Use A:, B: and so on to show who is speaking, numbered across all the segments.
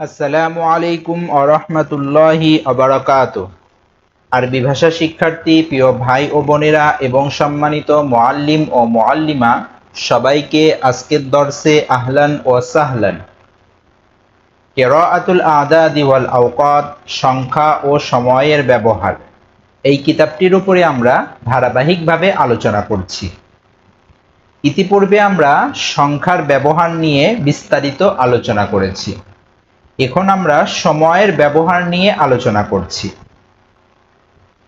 A: আসসালামু আলাইকুম আরহামতুল্লাহি আবরাকাত আরবি ভাষা শিক্ষার্থী, প্রিয় ভাই ও বোনেরা এবং সম্মানিত মোয়াল্লিম ও মোয়াল্লিমা সবাইকে আজকের দর্শে আহলান ও সাহলান। কেরাআতুল আদাদি ওয়াল আওকাত, সংখ্যা ও সময়ের ব্যবহার। এই কিতাবটির উপরে আমরা ধারাবাহিকভাবে আলোচনা করছি। ইতিপূর্বে আমরা সংখ্যার ব্যবহার নিয়ে বিস্তারিত আলোচনা করেছি। এখন আমরা সময়ের ব্যবহার নিয়ে আলোচনা করছি।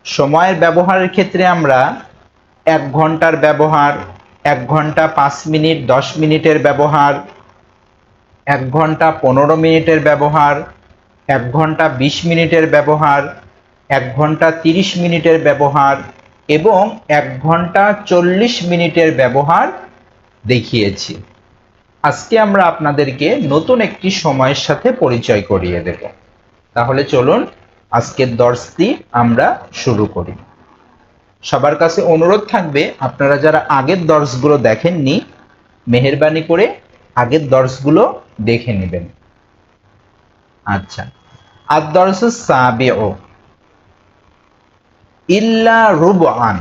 A: সময়ের ব্যবহারের ক্ষেত্রে আমরা এক ঘণ্টার ব্যবহার, এক ঘণ্টা পাঁচ মিনিট, দশ মিনিটের ব্যবহার, এক ঘণ্টা পনেরো মিনিটের ব্যবহার, এক ঘণ্টা বিশ মিনিটের ব্যবহার, এক ঘণ্টা তিরিশ মিনিটের ব্যবহার এবং এক ঘণ্টা চল্লিশ মিনিটের ব্যবহার দেখিয়েছি। আজকে আমরা আপনাদেরকে নতুন একটি সময়ের সাথে পরিচয় করিয়ে দেব। তাহলে চলুন আজকের দর্শটি আমরা শুরু করি। সবার কাছে অনুরোধ থাকবে, আপনারা যারা আগের দর্শগুলো দেখেননি, মেহরবানি করে আগের দর্শগুলো দেখে নেবেন। আচ্ছা আর দর্শ সাবে ও ইল্লা রুবান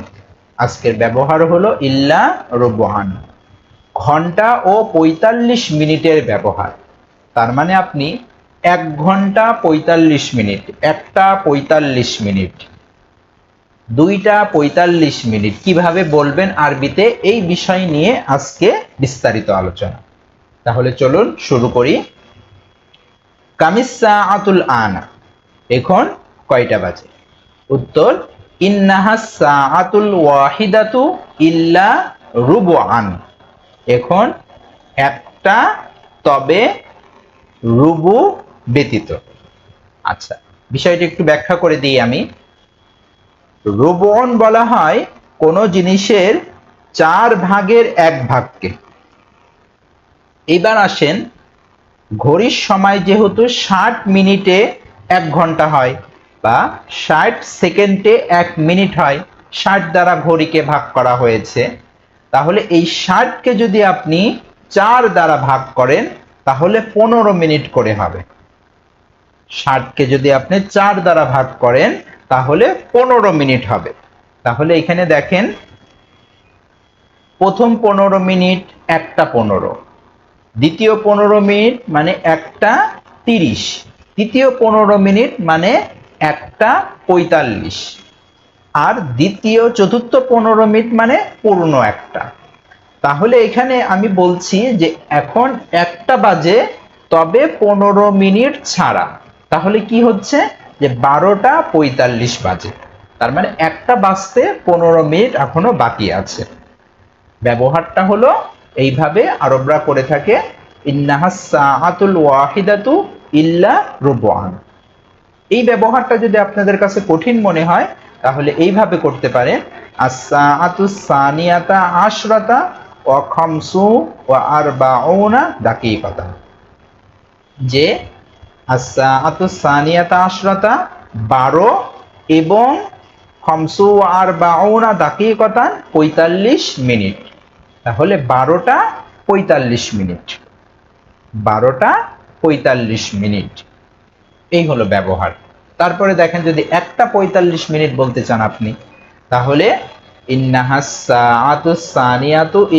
A: আজকের ব্যবহার হলো ইল্লা রুবান ঘণ্টা ও পঁয়তাল্লিশ মিনিটের ব্যবহার। তার মানে আপনি এক ঘণ্টা পঁয়তাল্লিশ মিনিট, একটা পঁয়তাল্লিশ মিনিট, দুইটা পঁয়তাল্লিশ মিনিট কীভাবে বলবেন আরবিতে এই বিষয় নিয়ে আজকে বিস্তারিত আলোচনা। তাহলে চলুন শুরু করি। কামিসা আতুল আনা। এখন কয়টা বাজে? উত্তর ইন্নাহাসা আতুল ওয়াহিদাতু ইল্লা রুবু আন এখন একটা তবে রুবু ব্যতীত। আচ্ছা বিষয়টি একটু ব্যাখ্যা করে দিই আমি। রুবন বলা হয় কোনো জিনিসের চার ভাগের এক ভাগকে। এবার আসেন, ঘড়ির সময় যেহেতু ষাট মিনিটে এক ঘণ্টা হয় বা ষাট সেকেন্ডে এক মিনিট হয়, ষাট দ্বারা ঘড়িকে ভাগ করা হয়েছে। তাহলে এই ষাটকে যদি আপনি চার দ্বারা ভাগ করেন, তাহলে পনেরো মিনিট করে হবে। ষাটকে যদি আপনি চার দ্বারা ভাগ করেন, তাহলে পনেরো মিনিট হবে। তাহলে এখানে দেখেন, প্রথম পনেরো মিনিট একটা পনেরো, দ্বিতীয় পনেরো মিনিট মানে একটা তিরিশ, তৃতীয় পনেরো মিনিট মানে একটা পঁয়তাল্লিশ। আর দ্বিতীয়, চতুর্থ, পনেরো মিনিট মানে পুরনো একটা। তাহলে এখানে আমি বলছি যে এখন একটা বাজে, তবে পনেরো মিনিট ছাড়া। তাহলে কি হচ্ছে? যে বারোটা পঁয়তাল্লিশ বাজে। তার মানে একটা বাজতে পনেরো মিনিট এখনও বাকি আছে। ব্যবহারটা হলো এইভাবে আরবরা করে থাকে ইন্নাহাসাআতুল ওয়াহিদাতু ইল্লা রুবান এই ব্যবহারটা যদি আপনাদের কাছে কঠিন মনে হয় তাহলে এইভাবে করতে পারেন আসাআতু সানিয়াতা আশরাতা ওয়া যে সানিয়াতা আশরাতা বারো এবং খমসু মিনিট। তাহলে বারোটা পঁয়তাল্লিশ মিনিট। বারোটা পঁয়তাল্লিশ মিনিট। এই হলো ব্যবহার। তারপরে দেখেন যদি একটা পঁয়তাল্লিশ মিনিট বলতে চান আপনি, তাহলে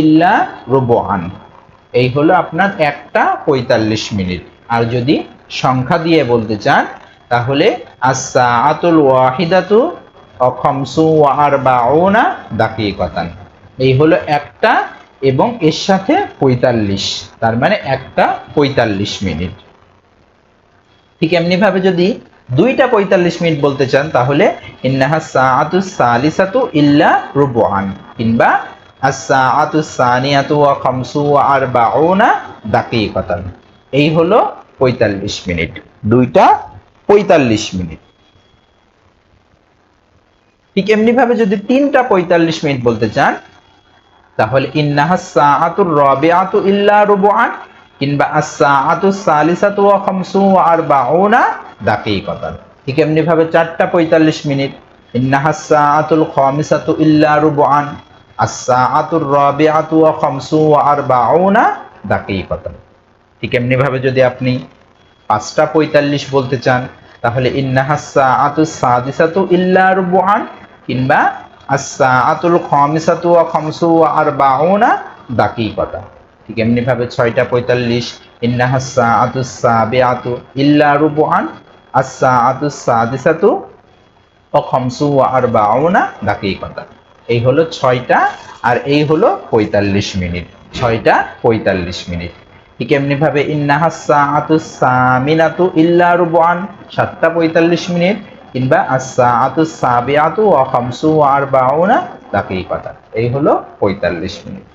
A: ইল্লা এই হলো আপনার একটা পঁয়তাল্লিশ মিনিট। আর যদি সংখ্যা দিয়ে বলতে চান, তাহলে আসা আতুল ওয়াহিদাতু অখমসু আর বাউনা দাকিকতান। এই হলো একটা এবং এর সাথে পঁয়তাল্লিশ, তার মানে একটা পঁয়তাল্লিশ মিনিট। ঠিক এমনিভাবে যদি দুইটা পঁয়তাল্লিশ মিনিট বলতে চান, তাহলে ইন্নাহা সাআতু সালিসাতু ইল্লা কিংবা as-সাআতু সানিয়াতু ওয়া খামসু ওয়া আরবাউনা দাকিকাতান। এই হলো পঁয়তাল্লিশ মিনিট। দুইটা পঁয়তাল্লিশ মিনিট। ঠিক এমনি ভাবে যদি তিনটা পঁয়তাল্লিশ মিনিট বলতে চান, তাহলে ইন্নাহা সাআতুর রাবিআতু ইল্লা রুবআন কিংবা দাকিকাতান। ঠিক এমনি ভাবে চারটা পঁয়তাল্লিশ মিনিট। খামিসাতু ইল্লা দাকিকাতান। ঠিক এমনি ভাবে যদি আপনি পাঁচটা পঁয়তাল্লিশ বলতে চান, তাহলে ইন্নাহাসা আতু সাদিসাতু ইল্লা কিংবা আসা আতুল খমিসাতু খমসু ওয়া আরবাউনা দাকিকাতা ঠিক এমনি ভাবে ছয়টা পঁয়তাল্লিশ ইন্নাহাসা আতু সাবিআতু ইল্লা রুবুআন আসা আতু সাদিসাতু ওয়া খমসু ওয়া আরবাউনা দাকিকাতা এই হলো ছয়টা আর এই হলো পঁয়তাল্লিশ মিনিট। ছয়টা পঁয়তাল্লিশ মিনিট। ঠিক এমনি ভাবে ইন্নাহাসা আতু সামিনাতু ইল্লা রুবআন, সাতটা পঁয়তাল্লিশ মিনিট, কিংবা আসা আতু সাবিআতু ওয়া খামসু ওয়া আরবাউনা দাকিকাতা এই হলো পঁয়তাল্লিশ মিনিট।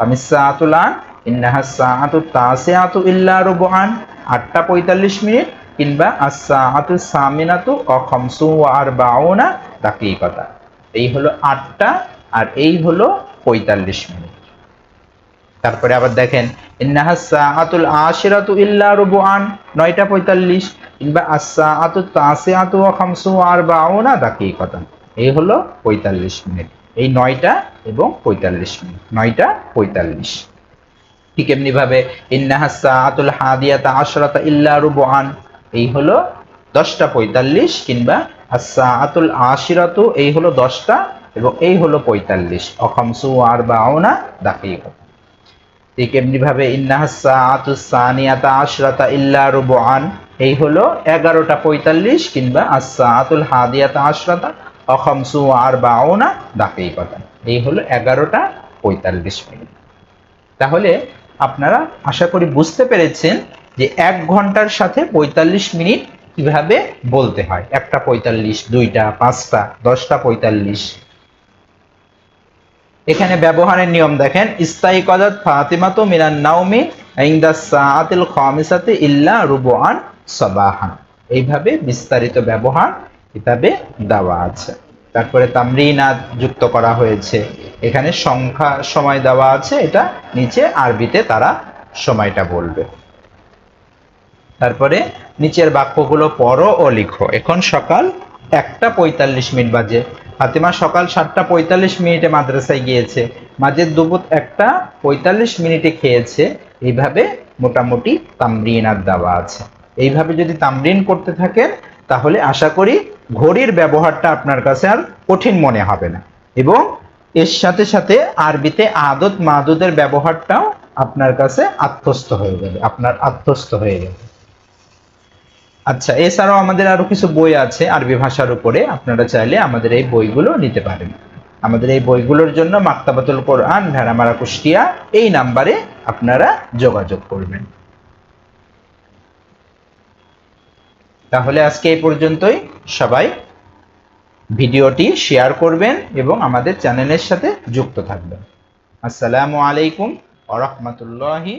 A: আমিসাতুল আন তাসিআতু ইল্লা আটটা পঁয়তাল্লিশ মিনিট, কিংবা দাকিকাতা। এই আটটা আর এই হলো পঁয়তাল্লিশ মিনিট। তারপরে আবার দেখেন ইল্লা নয়টা পঁয়তাল্লিশ, কিংবা আসা আতু তাসে আতু খামসু আর বাউনা দাকিকাতা। এই হলো পঁয়তাল্লিশ মিনিট। এই নয়টা এবং পঁয়তাল্লিশ মিনিট। নয়টা পঁয়তাল্লিশ। ঠিক এমনি ভাবে ইন্নাহাসা আতুল হাদিয়াতা আশরাতা ইল্লা রুবুআন। এই হলো দশটা পঁয়তাল্লিশ, কিংবা আসা আতুল আশিরাতু এই হলো দশটা, এবং এই হলো পঁয়তাল্লিশ। অখামসু আর বাউনা দাকিকাতা ঠিক এমনি ভাবে ইন্নাহাসা আতুসানিয়াতা আশরাতা ইল্লা রুবআন। এই হলো এগারোটা পঁয়তাল্লিশ, কিংবা আসা আতুল হাদিয়াতা আশরাতা অখামসু আর বাউনা দাকিকাতা এই হলো এগারোটা পঁয়তাল্লিশ মিনিট। তাহলে আপনারা আশা করি বুঝতে পেরেছেন যে এক ঘণ্টার সাথে পঁয়তাল্লিশ মিনিট কীভাবে বলতে হয়। একটা পঁয়তাল্লিশ, দুইটা, পাঁচটা, দশটা পঁয়তাল্লিশ। এখানে ব্যবহারের নিয়ম দেখেন, ইস্তাই কদাত ফাতিমাতু মিনান নাউমি ইনদা সাআতিল খামিসাতি ইল্লা রুবুআন সাবাহান। এইভাবে বিস্তারিত ব্যবহার কিতাবে দেওয়া আছে। তারপরে তামরিনাত যুক্ত করা হয়েছে। এখানে সংখ্যা সময় দেওয়া আছে, এটা নিচে আরবিতে তারা সময়টা বলবে। তারপরে নিচের বাক্যগুলো পড়ো ও লিখো। এখন সকাল একটা পঁয়তাল্লিশ মিনিট বাজে। ফাতেমা সকাল সাতটা পঁয়তাল্লিশ মিনিটে মাদ্রাসায় গিয়েছে। মাঝের দুপুর একটা পঁয়তাল্লিশ মিনিটে খেয়েছে। এইভাবে মোটামুটি তামরিনাত দেওয়া আছে। এইভাবে যদি তামরিন করতে থাকেন, তাহলে আশা করি ঘড়ির ব্যবহারটা আপনার কাছে আর কঠিন মনে হবে না। এবং এর সাথে সাথে আরবিতে আদত মাদুদের ব্যবহারটাও আপনার কাছে আত্মস্থ হয়ে যাবে, আপনার আত্মস্থ হয়ে যাবে। আচ্ছা এছাড়াও আমাদের আরও কিছু বই আছে আরবি ভাষার উপরে, আপনারা চাইলে আমাদের এই বইগুলো নিতে পারেন। আমাদের এই বইগুলোর জন্য মাক্তাবাতুল কোরআন, ভেড়ামারা কুষ্টিয়া, এই নাম্বারে আপনারা যোগাযোগ করবেন। তাহলে আজকে এই পর্যন্তই। সবাই ভিডিওটি শেয়ার করবেন এবং আমাদের চ্যানেলের সাথে যুক্ত থাকবেন। আসসালামু আলাইকুম আ রহমতুল্লাহি